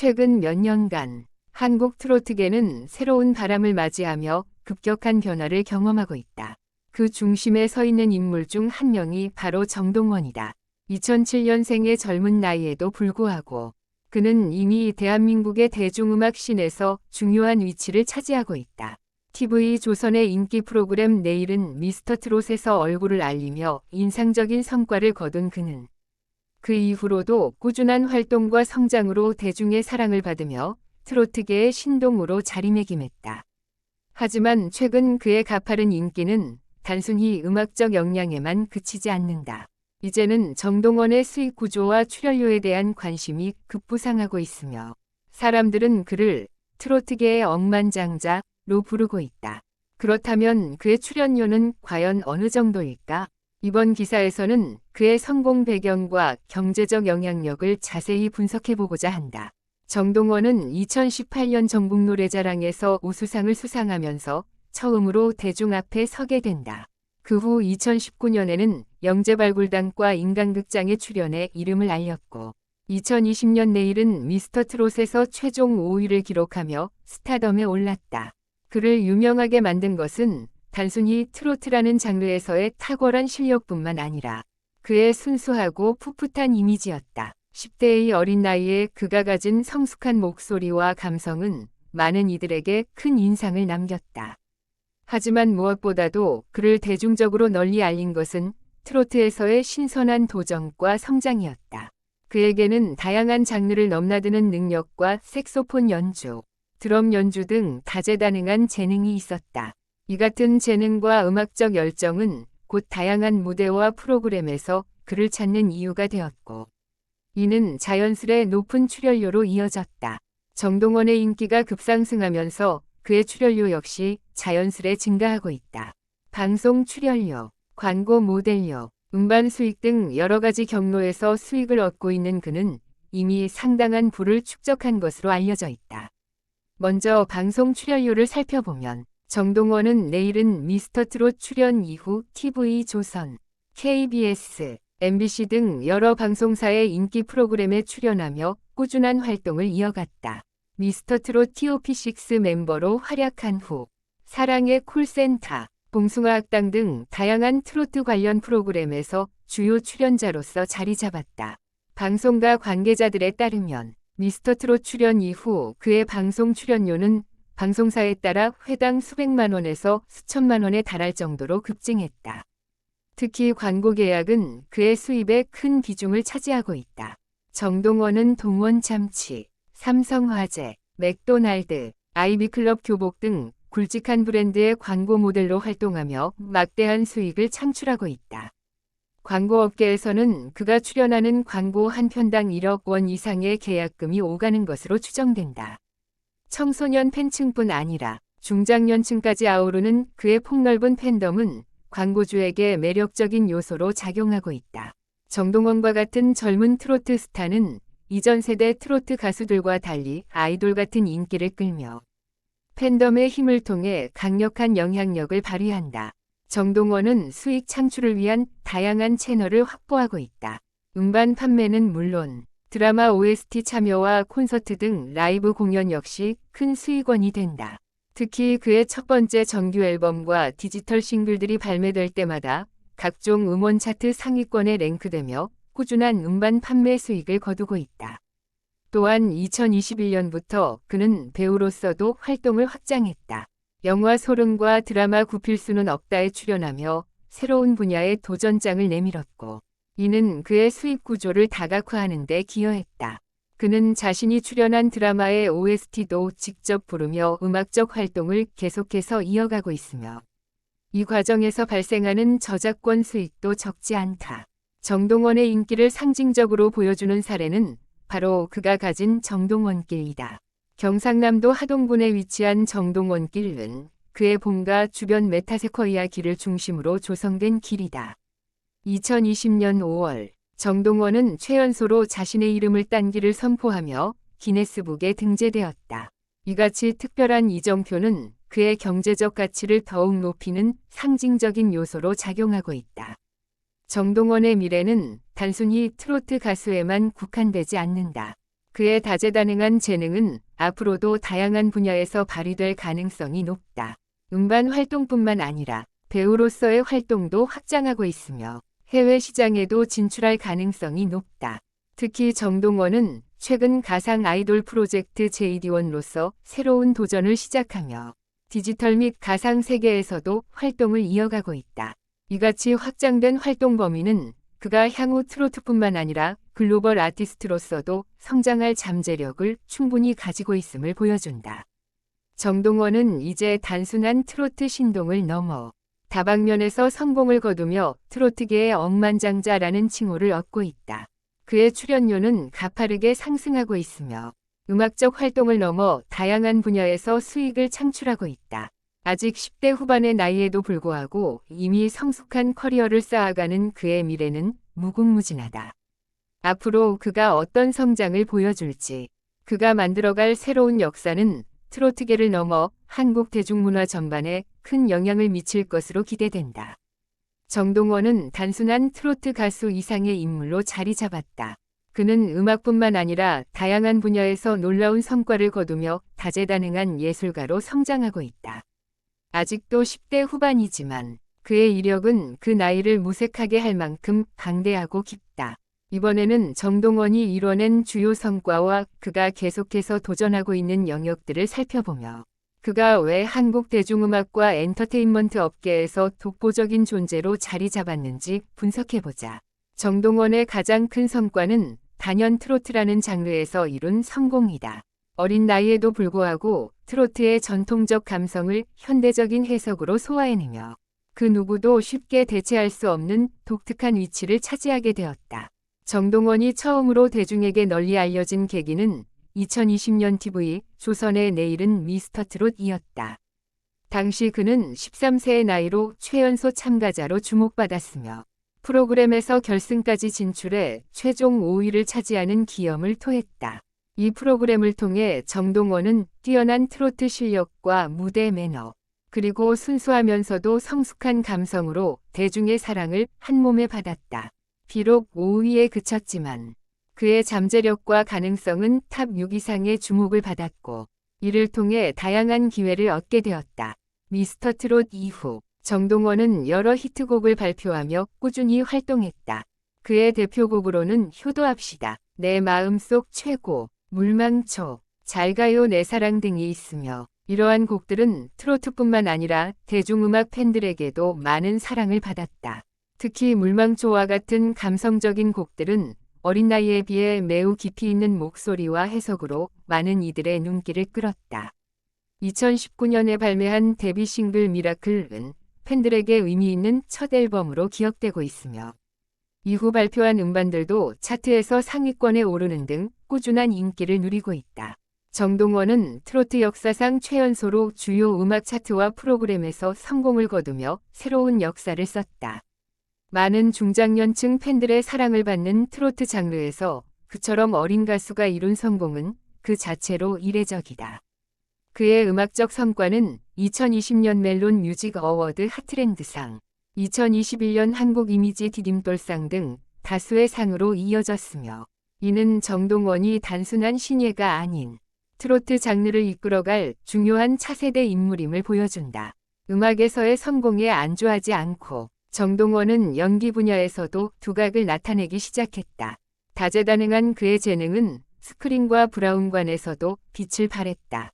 최근 몇 년간 한국 트로트계는 새로운 바람을 맞이하며 급격한 변화를 경험하고 있다. 그 중심에 서 있는 인물 중 한 명이 바로 정동원이다. 2007년생의 젊은 나이에도 불구하고 그는 이미 대한민국의 대중음악 씬에서 중요한 위치를 차지하고 있다. TV 조선의 인기 프로그램 내일은 미스터 트롯에서 얼굴을 알리며 인상적인 성과를 거둔 그는 그 이후로도 꾸준한 활동과 성장으로 대중의 사랑을 받으며 트로트계의 신동으로 자리매김했다. 하지만 최근 그의 가파른 인기는 단순히 음악적 역량에만 그치지 않는다. 이제는 정동원의 수익 구조와 출연료에 대한 관심이 급부상하고 있으며 사람들은 그를 트로트계의 억만장자로 부르고 있다. 그렇다면 그의 출연료는 과연 어느 정도일까? 이번 기사에서는 그의 성공 배경과 경제적 영향력을 자세히 분석해보고자 한다. 정동원은 2018년 전국 노래자랑에서 우수상을 수상하면서 처음으로 대중 앞에 서게 된다. 그 후 2019년에는 영재발굴단과 인간극장에 출연해 이름을 알렸고 2020년 내일은 미스터 트롯에서 최종 5위를 기록하며 스타덤에 올랐다. 그를 유명하게 만든 것은 단순히 트로트라는 장르에서의 탁월한 실력뿐만 아니라 그의 순수하고 풋풋한 이미지였다. 10대의 어린 나이에 그가 가진 성숙한 목소리와 감성은 많은 이들에게 큰 인상을 남겼다. 하지만 무엇보다도 그를 대중적으로 널리 알린 것은 트로트에서의 신선한 도전과 성장이었다. 그에게는 다양한 장르를 넘나드는 능력과 색소폰 연주, 드럼 연주 등 다재다능한 재능이 있었다. 이 같은 재능과 음악적 열정은 곧 다양한 무대와 프로그램에서 그를 찾는 이유가 되었고, 이는 자연스레 높은 출연료로 이어졌다. 정동원의 인기가 급상승하면서 그의 출연료 역시 자연스레 증가하고 있다. 방송 출연료, 광고 모델료, 음반 수익 등 여러 가지 경로에서 수익을 얻고 있는 그는 이미 상당한 부를 축적한 것으로 알려져 있다. 먼저 방송 출연료를 살펴보면 정동원은 내일은 미스터 트롯 출연 이후 TV 조선, KBS, MBC 등 여러 방송사의 인기 프로그램에 출연하며 꾸준한 활동을 이어갔다. 미스터 트롯 TOP6 멤버로 활약한 후 사랑의 콜센터, 봉숭아 학당 등 다양한 트로트 관련 프로그램에서 주요 출연자로서 자리 잡았다. 방송가 관계자들에 따르면 미스터 트롯 출연 이후 그의 방송 출연료는 방송사에 따라 회당 수백만 원에서 수천만 원에 달할 정도로 급증했다. 특히 광고 계약은 그의 수입의 큰 비중을 차지하고 있다. 정동원은 동원 참치, 삼성화재, 맥도날드, 아이비클럽 교복 등 굵직한 브랜드의 광고 모델로 활동하며 막대한 수익을 창출하고 있다. 광고업계에서는 그가 출연하는 광고 한 편당 1억 원 이상의 계약금이 오가는 것으로 추정된다. 청소년 팬층뿐 아니라 중장년층까지 아우르는 그의 폭넓은 팬덤은 광고주에게 매력적인 요소로 작용하고 있다. 정동원과 같은 젊은 트로트 스타는 이전 세대 트로트 가수들과 달리 아이돌 같은 인기를 끌며 팬덤의 힘을 통해 강력한 영향력을 발휘한다. 정동원은 수익 창출을 위한 다양한 채널을 확보하고 있다. 음반 판매는 물론 드라마 OST 참여와 콘서트 등 라이브 공연 역시 큰 수익원이 된다. 특히 그의 첫 번째 정규 앨범과 디지털 싱글들이 발매될 때마다 각종 음원 차트 상위권에 랭크되며 꾸준한 음반 판매 수익을 거두고 있다. 또한 2021년부터 그는 배우로서도 활동을 확장했다. 영화 소름과 드라마 구필수는 없다에 출연하며 새로운 분야의 도전장을 내밀었고 이는 그의 수익 구조를 다각화하는 데 기여했다. 그는 자신이 출연한 드라마의 OST도 직접 부르며 음악적 활동을 계속해서 이어가고 있으며 이 과정에서 발생하는 저작권 수익도 적지 않다. 정동원의 인기를 상징적으로 보여주는 사례는 바로 그가 가진 정동원길이다. 경상남도 하동군에 위치한 정동원길은 그의 본가 주변 메타세커이아 길을 중심으로 조성된 길이다. 2020년 5월 정동원은 최연소로 자신의 이름을 딴 길을 선포하며 기네스북에 등재되었다. 이같이 특별한 이정표는 그의 경제적 가치를 더욱 높이는 상징적인 요소로 작용하고 있다. 정동원의 미래는 단순히 트로트 가수에만 국한되지 않는다. 그의 다재다능한 재능은 앞으로도 다양한 분야에서 발휘될 가능성이 높다. 음반 활동뿐만 아니라 배우로서의 활동도 확장하고 있으며 해외 시장에도 진출할 가능성이 높다. 특히 정동원은 최근 가상 아이돌 프로젝트 JD1로서 새로운 도전을 시작하며 디지털 및 가상 세계에서도 활동을 이어가고 있다. 이같이 확장된 활동 범위는 그가 향후 트로트뿐만 아니라 글로벌 아티스트로서도 성장할 잠재력을 충분히 가지고 있음을 보여준다. 정동원은 이제 단순한 트로트 신동을 넘어 다방면에서 성공을 거두며 트로트계의 억만장자라는 칭호를 얻고 있다. 그의 출연료는 가파르게 상승하고 있으며 음악적 활동을 넘어 다양한 분야에서 수익을 창출하고 있다. 아직 10대 후반의 나이에도 불구하고 이미 성숙한 커리어를 쌓아가는 그의 미래는 무궁무진하다. 앞으로 그가 어떤 성장을 보여줄지, 그가 만들어갈 새로운 역사는 트로트계를 넘어 한국 대중문화 전반에 큰 영향을 미칠 것으로 기대된다. 정동원은 단순한 트로트 가수 이상의 인물로 자리 잡았다. 그는 음악뿐만 아니라 다양한 분야에서 놀라운 성과를 거두며 다재다능한 예술가로 성장하고 있다. 아직도 10대 후반이지만 그의 이력은 그 나이를 무색하게 할 만큼 방대하고 깊다. 이번에는 정동원이 이뤄낸 주요 성과와 그가 계속해서 도전하고 있는 영역들을 살펴보며 그가 왜 한국 대중음악과 엔터테인먼트 업계에서 독보적인 존재로 자리 잡았는지 분석해보자. 정동원의 가장 큰 성과는 단연 트로트라는 장르에서 이룬 성공이다. 어린 나이에도 불구하고 트로트의 전통적 감성을 현대적인 해석으로 소화해내며 그 누구도 쉽게 대체할 수 없는 독특한 위치를 차지하게 되었다. 정동원이 처음으로 대중에게 널리 알려진 계기는 2020년 TV 조선의 내일은 미스터 트롯이었다. 당시 그는 13세의 나이로 최연소 참가자로 주목받았으며 프로그램에서 결승까지 진출해 최종 5위를 차지하는 기염을 토했다. 이 프로그램을 통해 정동원은 뛰어난 트로트 실력과 무대 매너, 그리고 순수하면서도 성숙한 감성으로 대중의 사랑을 한 몸에 받았다. 비록 5위에 그쳤지만 그의 잠재력과 가능성은 탑 6 이상의 주목을 받았고 이를 통해 다양한 기회를 얻게 되었다. 미스터 트롯 이후 정동원은 여러 히트곡을 발표하며 꾸준히 활동했다. 그의 대표곡으로는 효도합시다. 내 마음속 최고, 물망초, 잘가요 내 사랑 등이 있으며 이러한 곡들은 트로트뿐만 아니라 대중음악 팬들에게도 많은 사랑을 받았다. 특히 물망초와 같은 감성적인 곡들은 어린 나이에 비해 매우 깊이 있는 목소리와 해석으로 많은 이들의 눈길을 끌었다. 2019년에 발매한 데뷔 싱글 미라클은 팬들에게 의미 있는 첫 앨범으로 기억되고 있으며 이후 발표한 음반들도 차트에서 상위권에 오르는 등 꾸준한 인기를 누리고 있다. 정동원은 트로트 역사상 최연소로 주요 음악 차트와 프로그램에서 성공을 거두며 새로운 역사를 썼다. 많은 중장년층 팬들의 사랑을 받는 트로트 장르에서 그처럼 어린 가수가 이룬 성공은 그 자체로 이례적이다. 그의 음악적 성과는 2020년 멜론 뮤직 어워드 핫트렌드상, 2021년 한국 이미지 디딤돌상 등 다수의 상으로 이어졌으며 이는 정동원이 단순한 신예가 아닌 트로트 장르를 이끌어갈 중요한 차세대 인물임을 보여준다. 음악에서의 성공에 안주하지 않고 정동원은 연기 분야에서도 두각을 나타내기 시작했다. 다재다능한 그의 재능은 스크린과 브라운관에서도 빛을 발했다.